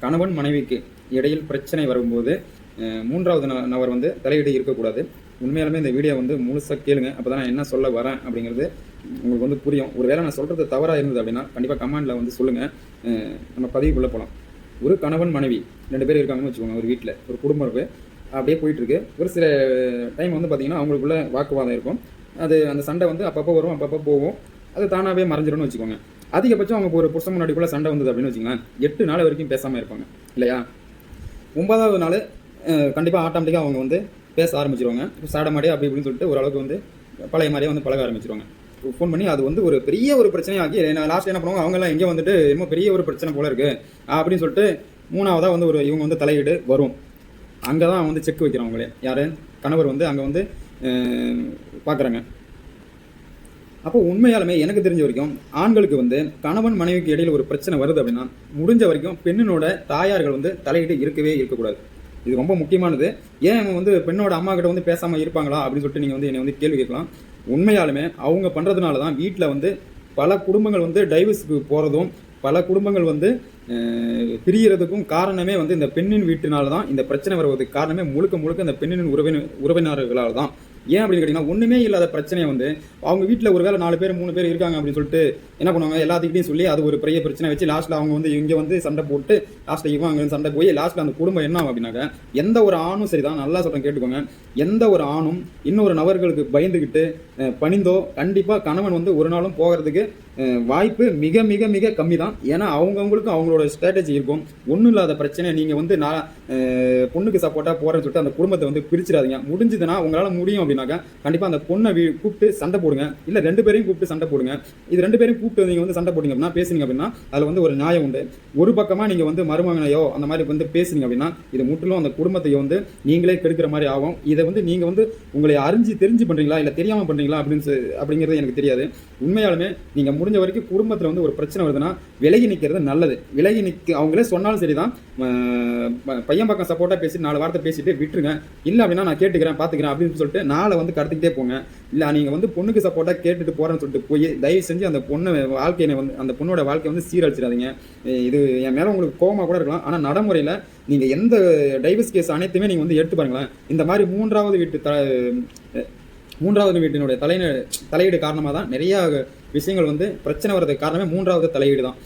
கணவன் மனைவிக்கு இடையில் பிரச்சனை வரும்போது மூன்றாவது ந- நபர் வந்து தலையீடு இருக்கக்கூடாது. உண்மையாலுமே இந்த வீடியோ வந்து முழுசாக கேளுங்க. அப்போ தான் நான் என்ன சொல்ல வரேன் அப்படிங்கிறது உங்களுக்கு வந்து புரியும். ஒருவேளை நான் சொல்கிறது தவறாக இருந்தது அப்படின்னா கண்டிப்பாக கமெண்டில் வந்து சொல்லுங்கள் நம்ம பதிவுக்குள்ளே போகலாம் ஒரு கணவன் மனைவி ரெண்டு பேர் இருக்காங்கன்னு வச்சுக்கோங்க ஒரு வீட்டில் ஒரு குடும்பம் இருக்குது அப்படியே போயிட்டுருக்கு. ஒரு சில டைம் வந்து பார்த்திங்கன்னா அவங்களுக்குள்ள வாக்குவாதம் இருக்கும். அது அந்த சண்டை வந்து அப்பப்போ வரும் அப்பப்போ போகும். அது தானாகவே மறைஞ்சிடும்னு வச்சுக்கோங்க. அதிகபட்சம் அவங்க ஒரு புருஷன் முன்னாடிக்குள்ளே சண்டை வந்தது அப்படின்னு வச்சுக்கோங்களேன். எட்டு நாள் வரைக்கும் பேசாமல் இருப்பாங்க. இல்லையா? ஒன்பதாவது நாள் கண்டிப்பாக ஆட்டோமேட்டிக்காக அவங்க வந்து பேச ஆரம்பிச்சிருவாங்க. சாட மாடி அப்படி இப்படின்னு சொல்லிட்டு ஓரளவுக்கு வந்து பழைய மாதிரியே வந்து பழக ஆரம்பிச்சிருவாங்க. ஃபோன் பண்ணி அது வந்து ஒரு பெரிய ஒரு பிரச்சனையாக்கி நான் லாஸ்ட் என்ன பண்ணுவாங்க? அவங்கெல்லாம் எங்கே வந்துட்டு இன்னும் பெரிய ஒரு பிரச்சனை போல இருக்குது அப்படின்னு சொல்லிட்டு மூணாவதாக வந்து ஒரு இவங்க வந்து தலையீடு வரும். அங்கே தான் வந்து செக் வைக்கிறவங்களே யார்? கணவர் வந்து அங்கே வந்து பார்க்குறாங்க அப்போ உண்மையாலுமே எனக்கு தெரிஞ்ச வரைக்கும் ஆண்களுக்கு வந்து கணவன் மனைவிக்கு இடையில ஒரு பிரச்சனை வருது அப்படின்னா முடிஞ்ச வரைக்கும் பெண்ணினோட தாயார்கள் வந்து தலையிட்டு இருக்கவே இருக்கக்கூடாது. இது ரொம்ப முக்கியமானது. ஏன் அவங்க வந்து பெண்ணோட அம்மா கிட்ட வந்து பேசாமல் இருப்பாங்களா அப்படின்னு சொல்லிட்டு நீங்கள் வந்து என்னை வந்து கேள்வி கேட்கலாம். உண்மையாலுமே அவங்க பண்ணுறதுனால தான் வீட்டில் வந்து பல குடும்பங்கள் வந்து டைவர்ஸுக்கு போகிறதும் பல குடும்பங்கள் வந்து அஹ், பிரியறதுக்கும் காரணமே வந்து இந்த பெண்ணின் வீட்டினால தான் இந்த பிரச்சனை வருவதற்கு காரணமே முழுக்க முழுக்க இந்த பெண்ணின் உறவினர் உறவினர்களால் தான். ஏன் அப்படின்னு கேட்டிங்கன்னா ஒன்றுமே இல்லாத பிரச்சனையை வந்து அவங்க வீட்டில் ஒரு வேலை நாலு பேர் மூணு பேர் இருக்காங்க அப்படின்னு சொல்லிட்டு என்ன பண்ணுவாங்க? எல்லாத்துக்கிட்டையும் சொல்லி அது ஒரு பெரிய பிரச்சனை வச்சு லாஸ்ட்டில் அவங்க வந்து இங்கே வந்து சண்டை போட்டு லாஸ்ட்டில் இவன் அங்கே சண்டை போய் லாஸ்ட்டில் அந்த குடும்பம் என்ன ஆகும் அப்படின்னாக்க எந்த ஒரு ஆணும் சரி தான் நல்லா சொல்கிறேன் கேட்டுக்கோங்க. எந்த ஒரு ஆணும் இன்னொரு நபர்களுக்கு பயந்துக்கிட்டு பணிந்தோ கண்டிப்பாக கணவன் வந்து ஒரு நாளும் போகிறதுக்கு வாய்ப்பு மிக மிக மிக கம்மி தான் ஏன்னா அவங்கவுங்களுக்கும் அவங்களோட ஸ்ட்ராட்டஜி இருக்கும். ஒன்றும் இல்லாத பிரச்சனை நீங்கள் வந்து நான் பொண்ணுக்கு சப்போர்ட்டாக போகிறேன்னு சொல்லிட்டு அந்த குடும்பத்தை வந்து பிரிச்சிடாதீங்க. முடிஞ்சதுன்னா உங்களால் முடியும் அப்படின்னாக்கா கண்டிப்பாக அந்த பொண்ணை கூப்பிட்டு சண்டை போடுங்க. இல்லை ரெண்டு பேரையும் கூப்பிட்டு சண்டை போடுங்க. இது ரெண்டு பேரையும் கூப்பிட்டு நீங்கள் வந்து சண்டை போடுங்க அப்படின்னா பேசுனீங்க அப்படின்னா அதில் வந்து ஒரு நியாயம் உண்டு. ஒரு பக்கமாக நீங்கள் வந்து மருமகனையோ அந்த மாதிரி வந்து பேசுனீங்க அப்படின்னா இது முற்றிலும் அந்த குடும்பத்தையோ வந்து நீங்களே கெடுக்கிற மாதிரி ஆகும். இதை வந்து நீங்கள் வந்து உங்களை அறிஞ்சு தெரிஞ்சு பண்ணுறீங்களா இல்லை தெரியாமல் பண்ணுறீங்களா அப்படின்னு அப்படிங்கிறது எனக்கு தெரியாது. உண்மையாலுமே நீங்கள் முடிஞ்ச வரைக்கும் குடும்பத்தில் வந்து ஒரு பிரச்சனை வருதுன்னா விலகி நிற்கிறது நல்லது. விலகி நிற்க அவங்களே சொன்னாலும் சரிதான். பையன் பக்கம் சப்போர்ட்டாக பேசி நாலு வார்த்தை பேசிட்டு விட்டுருங்க. இல்லை அப்படின்னா நான் கேட்டுக்கிறேன் பார்த்துக்கிறேன் அப்படின்னு சொல்லிட்டு நான் நாளை வந்து கடத்திக்கிட்டே போங்க. இல்லை நீங்கள் வந்து பொண்ணுக்கு சப்போர்ட்டாக கேட்டுட்டு போகிறேன்னு சொல்லிட்டு போய் தயவு செஞ்சு அந்த பொண்ணு வாழ்க்கையை வந்து அந்த பொண்ணோட வாழ்க்கையை வந்து சீரழிச்சிடாதீங்க. இது என் மேலே உங்களுக்கு கோவமாக கூட இருக்கலாம். ஆனால் நடைமுறையில் நீங்கள் எந்த டைவர்ஸ் கேஸ் அனைத்துமே நீங்கள் வந்து எடுத்து பாருங்களேன். இந்த மாதிரி மூன்றாவது வீட்டு த மூன்றாவது வீட்டினுடைய தலை தலையீடு காரணமாக தான் நிறையா விஷயங்கள் வந்து பிரச்சனை வர்றதுக்கு காரணமே மூன்றாவது தலையீடு தான்